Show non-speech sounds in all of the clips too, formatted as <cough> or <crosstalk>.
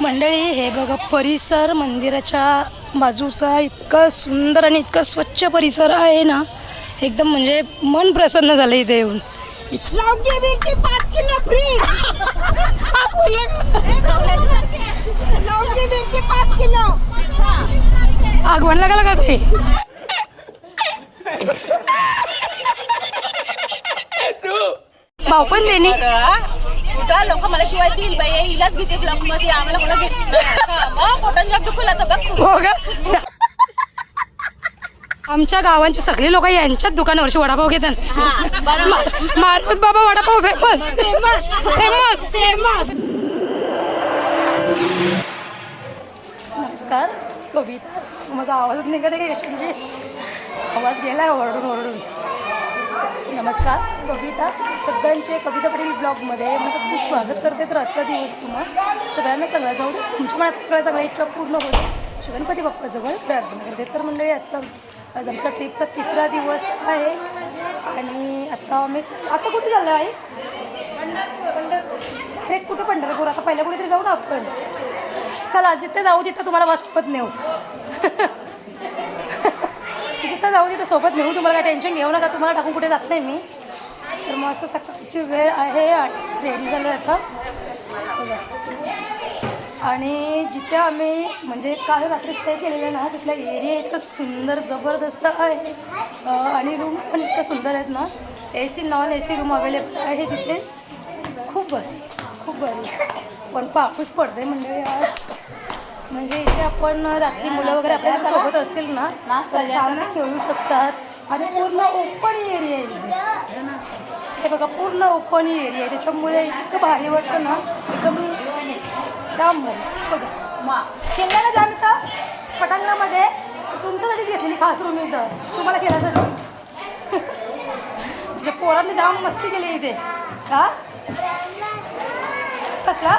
मंडळी हे बघा परिसर मंदिराच्या बाजूचा इतका सुंदर आणि इतका स्वच्छ परिसर आहे ना एकदम म्हणजे मन प्रसन्न झालं इथे येऊन. लवंगी मिरची पाच किलो फ्री लवंगी मिरची पाच किलो. आगमन लागला का ते <laughs> भाऊ पण देणे. कुठं लोक मला शिवाय देईल बाई. हे हिलाच घेते ब्लॉकमध्ये आम्हाला घेत बघ आमच्या गावांची सगळी लोक यांच्याच दुकानावरची वडापाव घेतात. Marut Baba vada pav famous famous famous नमस्कार. कविता. माझा आवाजच निघत आवाज गेलाय ओरडून ओरडून नमस्कार. कविता. सगळ्यांचे कविता पटेल ब्लॉगमध्ये म्हणजे खूप स्वागत करते तर आजचा दिवस तुम्हाला सगळ्यांना चांगला जाऊ तुमच्या मनात सगळ्या चांगल्या इच्छा पूर्ण होईल. श्री गणपती बाप्पाजवळ प्रार्थना करते. तर मंडळी आजचा आज आमचा ट्रिपचा तिसरा दिवस आहे आणि आता आम्ही आता कुठे चाललो आहे अरे कुठं पंढरपूर? आता पहिल्या कुठेतरी जाऊ ना आपण. चला जिथे जाऊ तिथं तुम्हाला बस नेऊ. <laughs> तर जाऊ तिथं सोबत नेऊ तुम्हाला काय टेन्शन घेऊ नका तुम्हाला टाकून कुठे जात नाही मी. तर मग असं सकाळची वेळ आहे रेडी झालं आता. आणि जिथे आम्ही म्हणजे काल रात्री स्टे केलेलं ना तिथला एरिया इतकं सुंदर जबरदस्त आहे. आणि रूम पण इतकं सुंदर आहेत ना. A C non A C room available आहे तिथे. खूप भारी खूप बरी पण पापूस पडते म्हणजे आज म्हणजे इथे आपण रात्री मुलं वगैरे आपल्यासोबत असतील ना तर छान खेळू शकतात. आणि पूर्ण ओपन एरिया आहे हे बघा पूर्ण ओपन एरिया आहे. त्याच्यामुळे इतकं भारी वाटतं ना. एकदम जाम भारी बघा. खेळण्याला जाम इथं पटांगणामध्ये. तुमच्यासाठीच घेतलेली खास रूम इथं. तुम्हाला खेळायसाठी. <laughs> म्हणजे पोरांनी जाम मस्ती केली इथे. का कसला?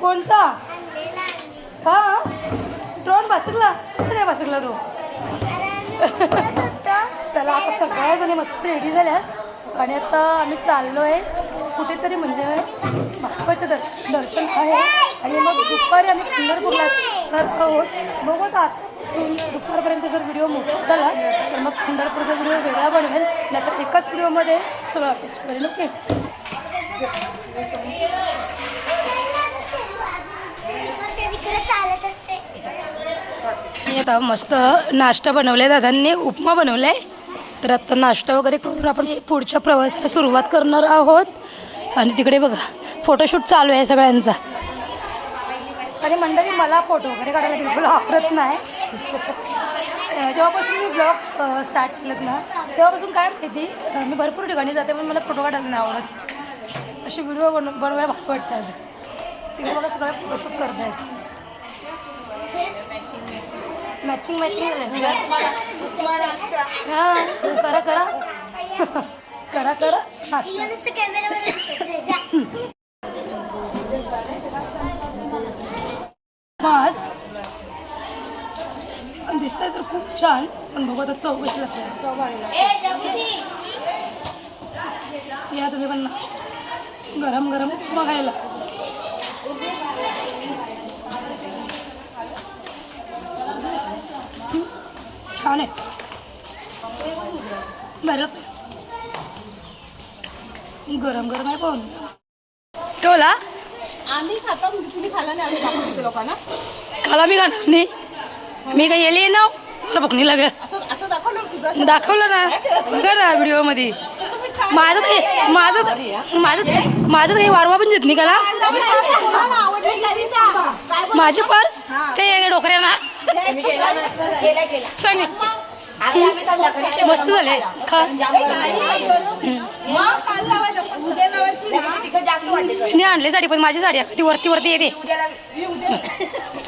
कोणता? हा? ड्रोन बसकला कसं काय बसकला तू. चला आता सगळ्या जणी मस्त रेडी झाल्यात आणि आता आम्ही चाललो आहे कुठेतरी म्हणजे बाप्पाचं दर्श दर्शन आहे. आणि मग दुपारी आम्ही पंढरपूरला जात आहोत. बघू आता दुपारपर्यंत जर व्हिडिओ मोठा झाला तर मग पंढरपूरचा व्हिडिओ वेगळा बनवेल. नाहीतर एकाच व्हिडिओमध्ये सगळं अटॅच करेल ओके चालत असते मी आता मस्त नाश्ता बनवलाय दादांनी उपमा बनवलाय. तर आता नाश्ता वगैरे करून आपण पुढच्या प्रवासाला सुरुवात करणार आहोत. आणि तिकडे बघा फोटोशूट चालू आहे सगळ्यांचा. आणि मंडळी मला फोटो वगैरे काढायला बिलकुल आवडत नाही. जेव्हापासून मी ब्लॉग स्टार्ट केलं ना तेव्हापासून काय माहिती मी भरपूर ठिकाणी जाते पण मला फोटो काढायला नाही आवडत. असे व्हिडिओ बन बनवायला भाग वाटतात. तिकडे मला सगळं फोटोशूट करतायत. मॅचिंग मॅचिंग हां करा करा. करा करा. आज दिसतंय तर खूप छान पण बघू आता चव कशी लागते. चव. या तुम्ही पण गरम गरम बघायला. छान आहे. बरं. लागतं. गरम गरम आहे पाहून. ठेवला? आम्ही खातो तुम्ही खाल्ला नाही लोकांना. खाला मी खाणार नाही. मी काही येले ना मला लागेल असं असं दाखवलं ना. बघा ना व्हिडिओमध्ये. माझं ते माझं माझं माझं काही वारवा पण देत नाही बोल- माझी पर्स? ते डोकऱ्याला सांग. मस्त झाले. खा. मी आणले साडी पण माझी साडी ती वरती वरती येते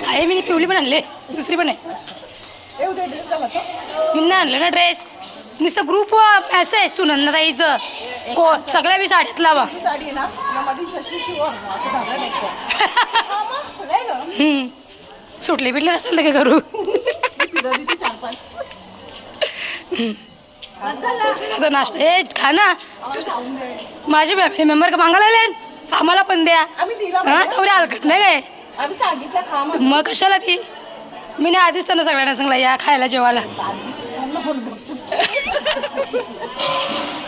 आहे मी पिवली पण आणले. दुसरी पण आहे. मी नाही आणलं ना ड्रेस नुसतं ग्रुप असं आहे सुनंदाताईचं को सगळ्या बी साड्यात लावा. <laughs> हम्म. सुटले बिटले नसतील तर काय करू? ती नाश्ता. ए खा ना. माझे फॅमिली मेंबर का मागायला आले? आम्हाला पण द्या. हा? तेवढे हलकट नाही काय. मग कशाला ती? मी नाही आधीच त्यांना सगळ्यांना सांगला या खायला जेवायला.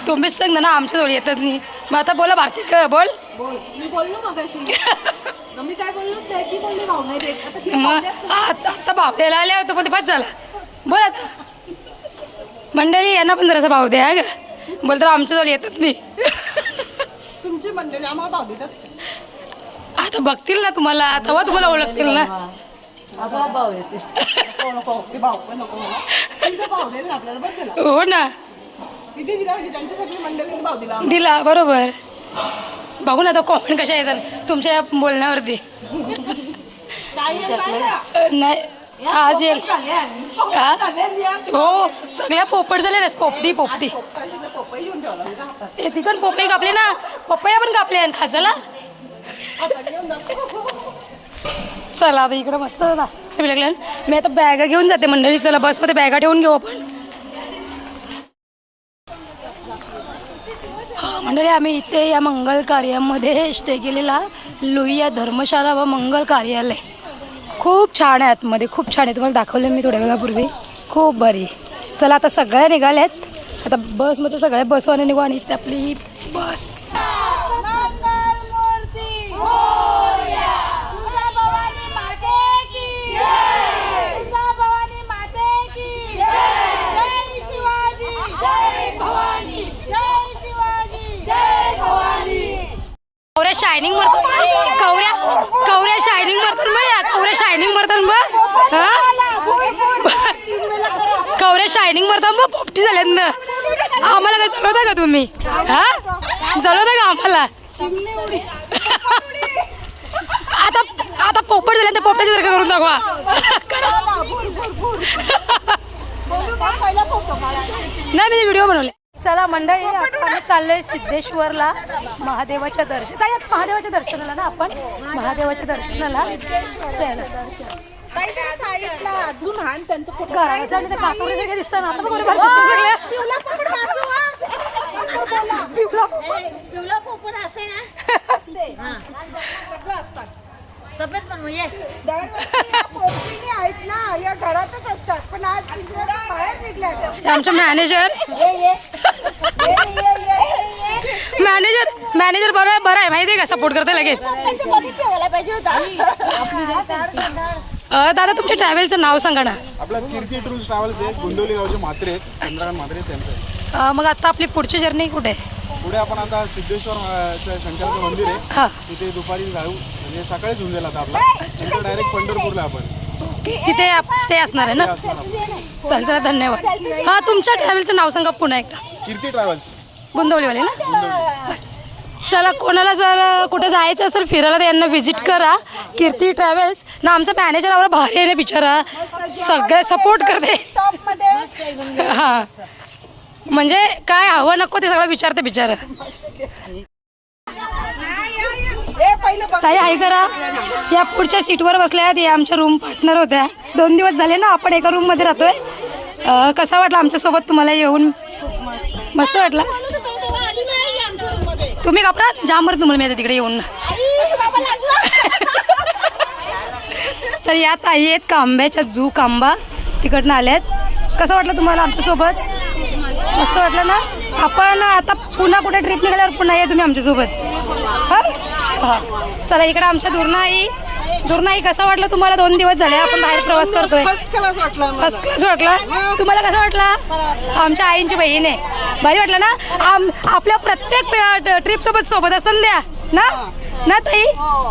तुम्हीच सांग ना आमच्या जवळ येतच नाही. मग आता बोला भारती का बोल. बोल. मी बोललो मगाशी. <laughs> मी काय बोललोच नाही की बोलली भाऊ नाही देत. आता ती मग पाहुणे. आता आता भाव द्यायला आले होते पण ते बस झाला. बोल आता. मंडळी यांना पण जरासा भाव द्या ग बोल तर आमच्या जवळ येतच नाही. तुमची मंडळी आम्हाला भाऊ देतात. आता बघतील ना तुम्हाला. तेव्हा तुम्हाला ओळखतील ना. अगं भाऊ येते नको नको ते भाऊ पण नको मला. तिथं भाऊ देईल ना आपल्याला बस दिला हो ना. तिथे दिला म्हणजे त्यांच्या सगळी मंडळीने भाऊ दिला. दिला बरोबर. बघू ना आता कॉमेंट कशा येतात? तुमच्या या बोलण्यावरती. नाही आज येईल. हा? हो सगळ्या पोपट झाले रे पोपटी पोपटी. तिकड पोपई कापली ना? पपया पण कापले आणि खासाला? चला आता इकडे मस्त नाश्ता लागला. मी आता बॅगा घेऊन जाते मंडळी. चला बसमध्ये बॅगा ठेवून घेऊ आपण. मंडळी आम्ही इथे या मंगल कार्यामध्ये स्टे केलेला लुईया धर्मशाला व मंगल कार्यालय. खूप छान आहे आतमध्ये खूप छान आहे. तुम्हाला दाखवलं मी थोड्या वेळापूर्वी. खूप बरी. चला आता सगळ्या निघाल्यात. आता बसमध्ये सगळ्या बसवाने निघू आणि इथे आपली बस. कवऱ्या शायनिंग मरतात कवऱ्या कवऱ्या शायनिंग मरतात मग या. कवऱ्या शायनिंग मरतात मग. हा? कवऱ्या शायनिंग मरतात मग पोपटी झाल्यात ना. आम्हाला काय चालवता का तुम्ही? हा? चालवता का आम्हाला? आता आता पोपट झाल्यानंतर तर पोपटाच्या सारखं करून दाखवा करा. नाही मी व्हिडिओ बनवले चला मंडळी आता आम्ही चाललोय सिद्धेश्वरला महादेवाच्या दर्शन आता महादेवाच्या दर्शनाला ना आपण? महादेवाच्या दर्शनाला ना. पिवला हा. पोपट. असते ना? असते. दरवर्षी या पोपटीने आहेत ना या घरातच असतात. पण आज बाहेर निघल्या हे आमचे मॅनेजर मॅनेजर मॅनेजर बरं आहे बरं आहे. माहिती आहे का? सपोर्ट करते लगेच. त्याच्यामध्ये ठेवायला पाहिजे होता. अं, दादा तुमच्या ट्रॅव्हलचं नाव सांगा ना. आपलं कीर्ती टूर्स ट्रॅव्हल्स आहे. गोंदिवली गावचे म्हात्रे आहेत. चंद्रकांत म्हात्रे आहेत त्यांचं आहे. अं, मग आता आपली पुढची जर्नी कुठे? आहे पुढे आपण आता सिद्धेश्वर शंकराचं मंदिर आहे. हा. तिथे दुपारी जाऊ. म्हणजे सकाळीच होऊन जाईल आता आपला. नंतर डायरेक्ट पंढरपूरला आपण. तिथे स्टे असणार आहे ना? ते असणार आपण. चल चला धन्यवाद. हा तुमच्या ट्रॅव्हलचं नाव सांगा पुन्हा एकदा. कीर्ती ट्रॅव्हल्स गुंदवलीवाले ना? चल. चला कोणाला जर अ, कुठे जायचं असेल फिरायला तर यांना व्हिजिट करा. कीर्ती ट्रॅव्हल्स ना आमचा मॅनेजर आम्हाला भारी आहे ना बिचारा. सगळे सपोर्ट करते. हा. म्हणजे काय हवं नको ते सगळं विचारते बिचार. ताई आहे करा या पुढच्या सीटवर बसल्या आहेत या आमच्या रूम पार्टनर होत्या. दोन दिवस झाले ना आपण एका रूममध्ये राहतोय. कसा वाटला आमच्यासोबत तुम्हाला येऊन? मस्त वाटला? तुम्ही घाबरा जाम बरं तुम्हाला मी तिकडे येऊन. तर या ताई आहेत कांब्याच्या जू कांबा तिकडनं आल्यात. कसं वाटलं तुम्हाला आमच्यासोबत? मस्त वाटलं ना? आपण आता पुन्हा कुठे ट्रिप निघाल्यावर पुन्हा या तुम्ही आमच्यासोबत. हां? हां. चला इकडे आमच्या दुर्नाई दुर्नाई कसं वाटलं तुम्हाला? दोन दिवस झाले आपण बाहेर प्रवास करतोय. फर्स्ट क्लास वाटला आम्हाला. फर्स्ट क्लास वाटला? तुम्हाला कसं वाटला? आमच्या आईंची बहीण. आहे भारी वाटलं ना? आम आपल्या प्रत्येक ट्रिप सोबत सोबत असतात द्या ना? ना ताई?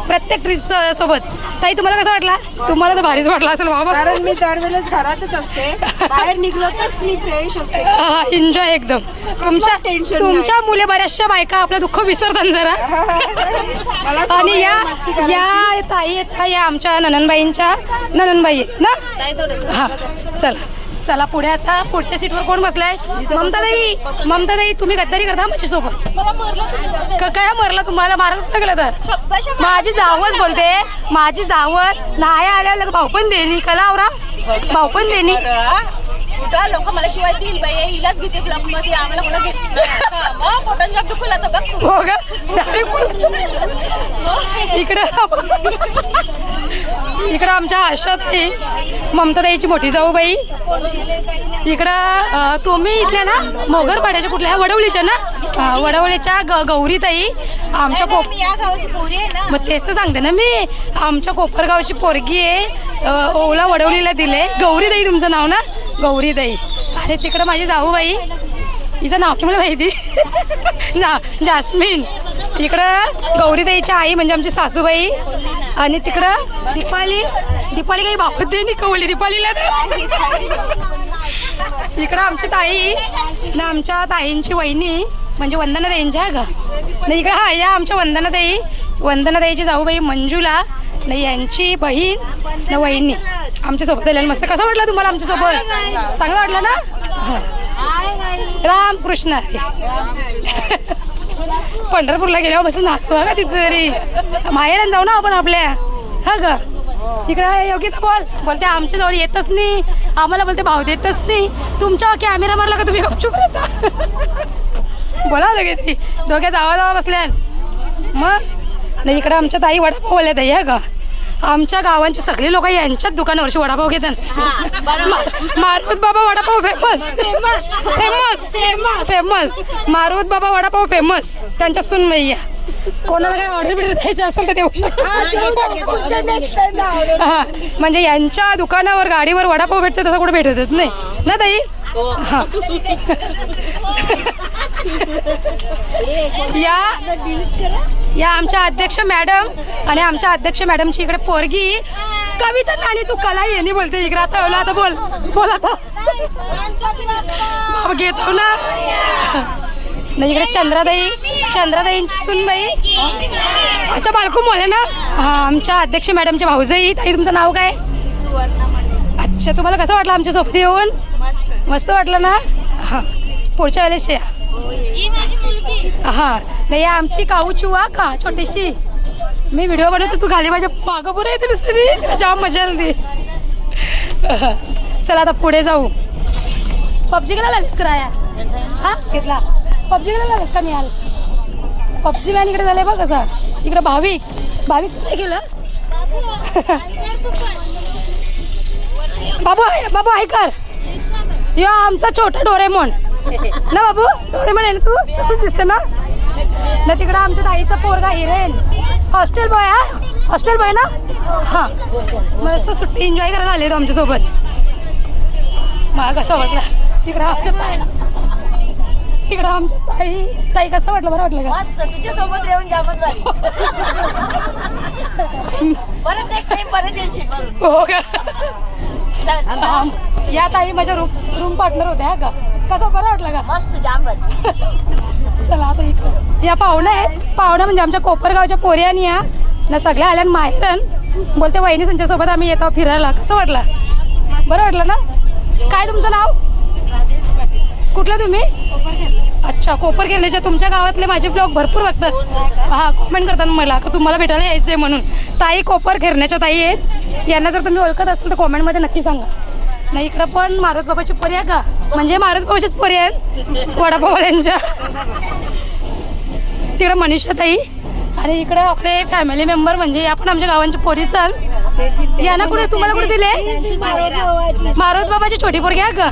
प्रत्येक ट्रिप सोबत. ताई तुम्हाला कसं वाटला? तुम्हाला तर भारीच वाटला असेल बाबा. कारण मी दरवेळेस घरातच असते. <laughs> बाहेर निघलो तरच मी फ्रेश असते. एन्जॉय एकदम. तुमच्या. तुमच्या मुले बऱ्याचशा बायका आपल्या दुःख विसरतात जरा. <laughs> आणि या. या ताई आहेत ना या आमच्या नननबाईंच्या नननबाई आहेत ना? हा चला. चला पुढे आता पुढच्या सीटवर कोण बसलाय? ममताताई ममताताई तुम्ही गद्दारी करता माझ्या सोबत मारलं. काय मारला तुम्हाला मारायला लागलं तर? माझी जावच बोलते. माझी जावच नाही आल्या भाऊ पण देणी कलावरा भाऊ पण देणी कुठं लोक मला शिवाय देईल बाई हिलाच घेते ब्लॉकमध्ये आम्हाला कोणा घेत नाही. हा, मग दुखू लागतं बघ तू. हो का. इकडं इकडं आमच्या आशात ती ममता ताईची मोठी जाऊ बाई. इकडं तुम्ही इथल्या ना मोगरपाड्याच्या कुठल्या ह्या वडवलीच्या ना? वडवलीच्या ग गौरी ताई आमच्या कोप या गावाची पोरी आहे ना. मग तेच तर सांगते ना मी. आमच्या कोपरगावची पोरगी आहे ओला वडवलीला दिले गौरी ताई तुमचं नाव ना? गौरी ताई आणि तिकडं माझी जाऊबाई. हिचं नाव मला माहिती? <laughs> ना जास्मिन. इकडं गौरीताईच्या आई म्हणजे आमची सासूबाई. आणि तिकडं दीपाली. दीपाली काही बाबत दे कवली दीपालीला? <laughs> इकडं आमची ताई ना आमच्या ताईंची वहिनी म्हणजे वंदना ताईंची आहे नाही इकडं हा या आमच्या वंदना ताई वंदना ताईची जाऊबाई मंजूला. नाही यांची बहीण ना वहिनी आमच्यासोबत. आलेलं मस्त. कसं वाटलं तुम्हाला आमच्यासोबत? चांगलं वाटलं ना. रामकृष्ण. हरी. पंढरपूरला गेल्यावर बसून नाचवा का तिथे तरी. माहेरान जाऊ ना आपण आपल्या. हा ग. इकडे योग्यता बोल. बोलते आमच्या जवळ येतच नाही. आम्हाला बोलते भाव देतच नाही. तुमच्या कॅमेरा मारला का तुम्ही गपचूप बोला लगे ती दोघे जावा जावा बसल्या मग? नाही इकडे आमच्या ताई वडापाव बोलल्या ताई हा का आमच्या गावांची सगळी लोक यांच्याच दुकानावरची वडापाव घेतात. Marut Baba vada pav famous famous famous Marut Baba vada pav famous त्यांच्या सुनमय्या कोणाला काय ऑर्डर बिर्डर द्यायची असेल तर देऊ शकतो. हा म्हणजे यांच्या दुकानावर गाडीवर वडापाव भेटते तसं कुठे भेटतच नाही. ना ताई? हा. या या आमच्या अध्यक्ष मॅडम आणि आमच्या अध्यक्ष मॅडमची इकडे पोरगी. कविता नाणी तू कला येणे बोलते. इकडे आता बोला आता बोल. बोल आता. घेतो ना. नाही इकडे चंद्राताई चंद्राताईंची सुनबाई. अच्छा बालकू मोले ना हा आमच्या अध्यक्ष मॅडमचे भाऊजाई. ताई तुमचं नाव काय? अच्छा तुम्हाला कसं वाटलं आमच्यासोबत येऊन? मस्त. वाटलं ना? हां पुढच्या वेळेस या. हा नाही आमची काऊ चुवा का छोटीशी? मी व्हिडिओ बनवतो तू खाली माझ्या मागं पुढे येते नुसती ती. तिला जाम मजा आली. चला आता पुढे जाऊ. पबजी गेला लागलीस कराया हा घेतला. पबजी गेला लागलीस का निहाल? पबजी मॅन इकडे झालंय बघ कसा इकडे भाविक. भाविक कुठे गेलं? बाबू बाबू ऐकर यो आमचा छोटा डोरेमोन. ना बाबू डोरेमोन आहे ना तू? तसंच दिसते ना? ना तिकडं आमच्या ताईचा पोरगा हिरेन. हॉस्टेल बॉय हा? हॉस्टेल बॉय ना? हा. मस्त सुट्टी एन्जॉय करायला आले आमच्यासोबत. मला कसं बसला तिकडं आमच्या ताई तिकडं आमच्या ताई ताई कसं वाटलं बरं वाटलं का? मस्त तुझ्या सोबत येऊन जामत झाली. <laughs> परत नेक्स्ट टाइम परत हो का? या ताई माझ्या रूम रूम पार्टनर होत्या का? कसं बरं वाटलं का? मस्त जाम भरली चला आता इकडं. या पाहुण्या आहेत. पाहुण्या म्हणजे आमच्या कोपरगावच्या पोऱ्यानी या ना सगळ्या आल्या माहेरन. बोलते वहिनी त्यांच्यासोबत आम्ही येतो फिरायला. कसं वाटलं? बरं वाटलं ना? काय तुमचं नाव? कुठलं तुम्ही? अच्छा कोपर गिरणीच्या तुमच्या गावातले माझे ब्लॉग भरपूर बघतात. हा कमेंट करतात मला का तुम्हाला भेटायला यायचं आहे म्हणून. ताई कोपर घेरण्याच्या ताई आहेत. यांना जर तुम्ही ओळखत असाल तर कॉमेंटमध्ये नक्की सांगा. नाही इकडं पण मारुत बाबाची पोरी आहे का? म्हणजे मारुत बाबाचीच पोरी आहेत. वडापावल्यांच्या तिकडं मनीषा ताई. आणि इकडं आपले फॅमिली मेंबर म्हणजे या पण आमच्या गावांच्या पोरी चाल यांना कुठे तुम्हाला कुठे दिले? मारुत बाबाची छोटी पोरगी आहे का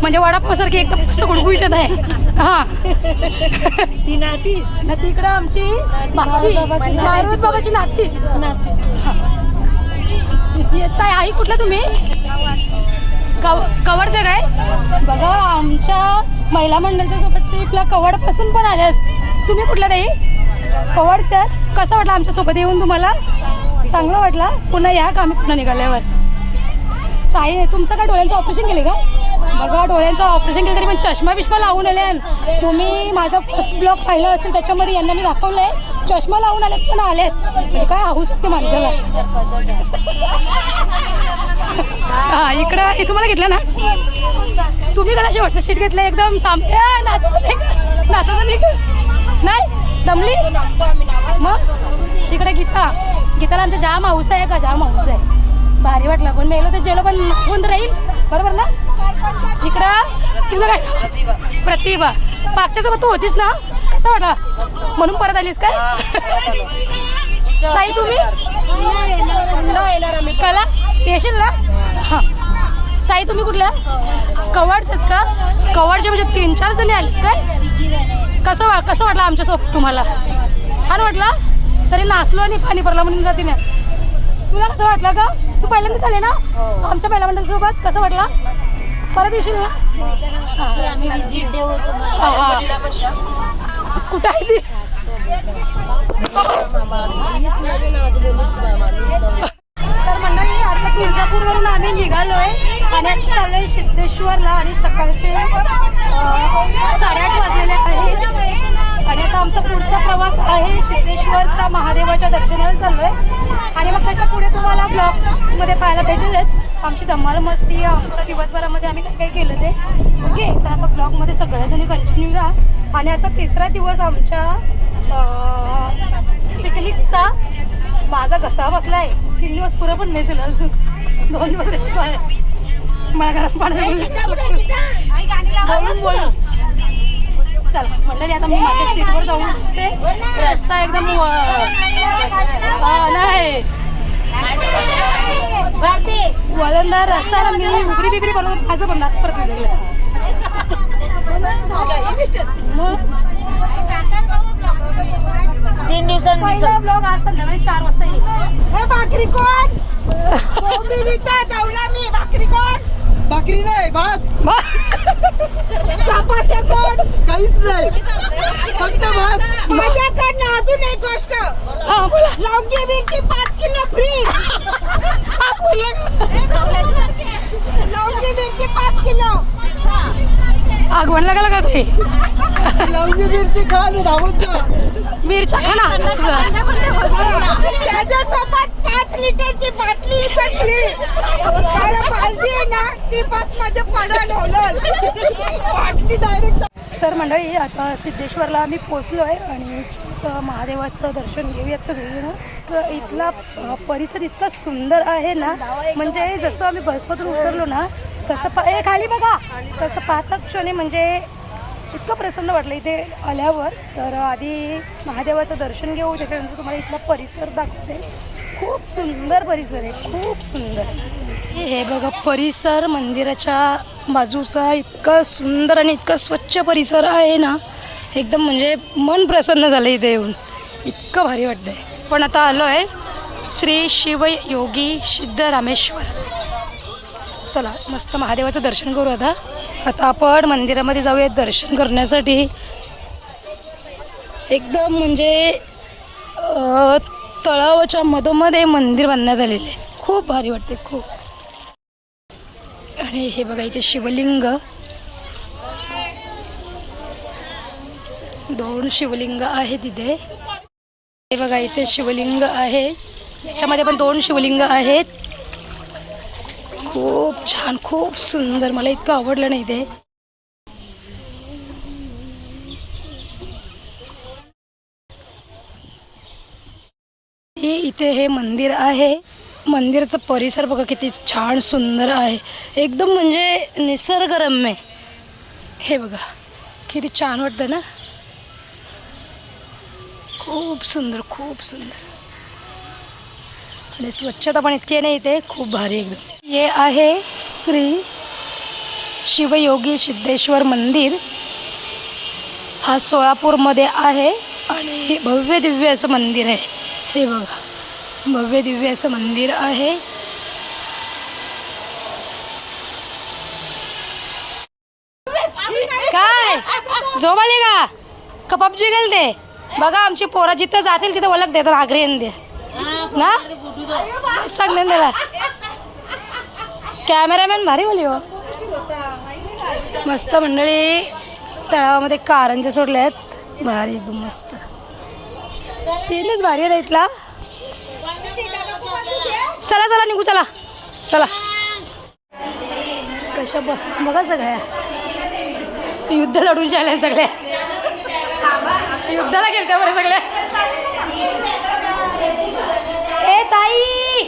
म्हणजे वडापावसारखी एकदम मस्त गुडगुडीत आहे. हा. तिकडं आमची मारुत बाबाची नातीस येताय. आई कुठला तुम्ही? कव कवडच्या काय बघा आमच्या महिला मंडळच्या सोबत ट्रिपला कवडपासून पण आल्यात. तुम्ही कुठल्या ताई? कवडच्या कसं वाटलं आमच्यासोबत येऊन तुम्हाला? चांगलं वाटलं. पुन्हा या का आम्ही पुन्हा निघाल्यावर. ताई तुमचं काय डोळ्यांचं ऑपरेशन केले का? बघा डोळ्यांचं ऑपरेशन केलं तरी पण चष्मा बिष्मा लावून आले. तुम्ही माझा फर्स्ट ब्लॉग पाहिलं असेल त्याच्यामध्ये यांना मी दाखवलंय. चष्मा लावून आलेत पण आलेत. म्हणजे काय हाऊस असते माणसाला. हा इकडं हे तुम्हाला घेतलं ना? तुम्ही कदा शेवटचं शीट घेतलं एकदम साम ए, नाचायचं नाही? दमली? मग? इकडे गीता. गीताला आमच्या जाम हाऊस आहे का? जाम हाऊस आहे. भारी वाटलं. पण मेलो तर जेलो पण कोण राहील? बरोबर ना? इकडं? तुझं काय? प्रतिभा. मागच्या सोबत तू होतीस ना? कसं वाटला? म्हणून परत आलीस काय? ताई तुम्ही? कला? येशील ना? हां. ताई तुम्ही कुठल्या कवाडच्याच का? कवाडच्या म्हणजे तीन चार जणी आले काय? कसं वा कसं वाटलं आमच्यासोबत तुम्हाला? छान वाटलं? तरी नाचलो आणि पाणी भरला म्हणून रात्री तुला कसं वाटलं का तू पहिल्यांदाच आले ना? आमच्या पहिल्या मंडळासोबत कसं वाटलं? परत येशील ना? कुठं आहे ती? तर मंडळी आता तुळजापूरवरून आम्ही निघालोय. आणि आता सिद्धेश्वरला आणि सकाळचे साडेआठ वाजलेले आहेत आणि आता आमचा पुढचा प्रवास आहे सिद्धेश्वरचा महादेवाच्या दर्शनाला चाललोय. आणि मग त्याच्या पुढे तुम्हाला ब्लॉगमध्ये पाहायला भेटेलच. आमची धमाल मस्ती आमच्या दिवसभरामध्ये आम्ही काय काय केलं ते. ओके तर आता ब्लॉगमध्ये सगळ्याजणी कंटिन्यू राहा. आणि असा तिसरा दिवस आमच्या पिकनिकचा माझा घसा बसला आहे तीन दिवस पुरं पण नाही झालं अजून. दोन दिवस आहे मला गरम पाणी बोलून चल मंडळी आता मी माझ्या सीटवर जाऊन बसते रस्ता एकदम हा, नाही. वळणदार रस्ता ना मी उबरी बिबरी बनवून माझं बनणार परत तीन ब्लॉग आज संध्याकाळी चार वाजता येईल. हे भाकरी कोण? <laughs> मी भाकरी कोण? भाकरी नाही भात. <laughs> चपात्या कोण काहीच नाही. फक्त भात. माझ्याकडनं अजून एक गोष्ट. हा बोला. लवंगी मिरची पाच किलो फ्री बोला. लवंगी मिरची पाच किलो. आगवण लागला का ते? लवंगी मिरची खा धावत जा. मिरच्या त्याच्यासोबत पाच लिटरची बाटली कारण बालदी आहे ना ती बसमध्ये बाटली डायरेक्ट तर मंडळी आता सिद्धेश्वरला आम्ही पोचलो आहे आणि महादेवाचं दर्शन घेऊयात सगळीजण. तर इथला परिसर इतका सुंदर आहे ना म्हणजे जसं आम्ही बसमधून उतरलो ना तसं पा ए खाली बघा. तसं पाहता क्षणी म्हणजे इतकं प्रसन्न वाटलं इथे आल्यावर. तर आधी महादेवाचं दर्शन घेऊ त्याच्यानंतर तुम्हाला इथला परिसर दाखवते. खूप सुंदर परिसर आहे खूप सुंदर. हे हे बघा परिसर मंदिराच्या बाजूचा इतका सुंदर आणि इतका स्वच्छ परिसर आहे ना एकदम म्हणजे मन प्रसन्न झालं इथे येऊन. इतकं भारी वाटतंय. पण आता आलो आहे श्री शिव योगी सिद्ध रामेश्वर चला मस्त महादेवाचं दर्शन करू आता. आता आपण मंदिरामध्ये जाऊया दर्शन करण्यासाठी. एकदम म्हणजे तळावाच्या मधोमध हे मंदिर बांधण्यात आलेले आहे. खूप भारी वाटते खूप. आणि हे बघा इथे शिवलिंग. दोन शिवलिंग आहेत तिथे हे बघा इथे शिवलिंग आहे. याच्यामध्ये पण दोन शिवलिंग आहेत. खूप छान खूप सुंदर. मला इतकं आवडलं नाही ते हे इथे हे मंदिर आहे. मंदिराचं परिसर बघा किती छान सुंदर आहे. एकदम म्हणजे निसर्गरम्य. हे बघा किती छान वाटतं ना? खूप सुंदर खूप सुंदर. आणि स्वच्छता पण इतकी नाही इथे. खूप भारी एकदम. हे आहे श्री शिवयोगी सिद्धेश्वर मंदिर. हा सोलापूरमध्ये आहे आणि भव्य दिव्य असं मंदिर आहे. हे बघा भव्य दिव्य असं मंदिर आहे. काय? झोप आली का? का पबजी गेलते बघा आमची पोरं जिथं जातील तिथं ओळख देतात आग्री दे. ना? सांग दे. त्याला कॅमेरामॅन भारी बोली हो. मस्त मंडळी तळावामध्ये कारंजे सोडले आहेत. भारी एकदम मस्त. सीनच भारी आहे इथला. चला चला निघू चला. चला. कशा बसल्या? बघा सगळ्या. युद्ध लढून झाल्या सगळ्या. युद्धाला गेलत्या बरं सगळ्या. ए ताई!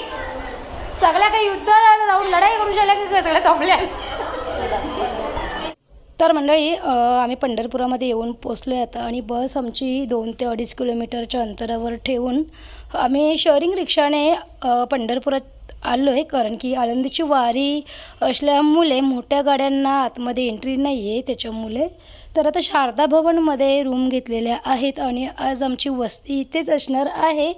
सगळ्या काही युद्ध जाऊन लढाई करू शकल्या की सगळ्या थांबल्या तर मंडळी आम्ही पंढरपुरामध्ये येऊन पोचलो आहे आता आणि बस आमची दोन ते अडीच किलोमीटरच्या अंतरावर ठेवून आम्ही शेअरिंग रिक्षाने पंढरपुरात आलो आहे कारण की आळंदीची वारी असल्यामुळे मोठ्या गाड्यांना आतमध्ये एंट्री नाही आहे त्याच्यामुळे. तर आता शारदा भवनमध्ये रूम घेतलेल्या आहेत आणि आज आमची वस्ती इथेच असणार आहे.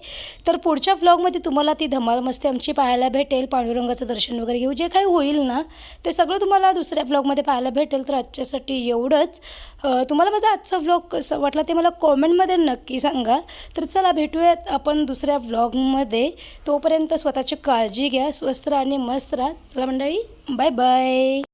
तर पुढच्या व्लॉगमध्ये तुम्हाला ती धमाल मस्ती आमची पाहायला भेटेल. पांडुरंगाचं दर्शन वगैरे घेऊ. जे काही होईल ना ते सगळं तुम्हाला दुसऱ्या व्लॉगमध्ये पाहायला भेटेल. तर आजच्यासाठी एवढंच. तुम्हाला माझा आजचा व्लॉग कसं वाटला ते मला कॉमेंटमध्ये नक्की सांगा. तर चला भेटूयात आपण दुसऱ्या व्लॉगमध्ये तोपर्यंत स्वतःची काळजी घ्या स्वस्त आणि मस्त राहा. चला मंडळी बाय बाय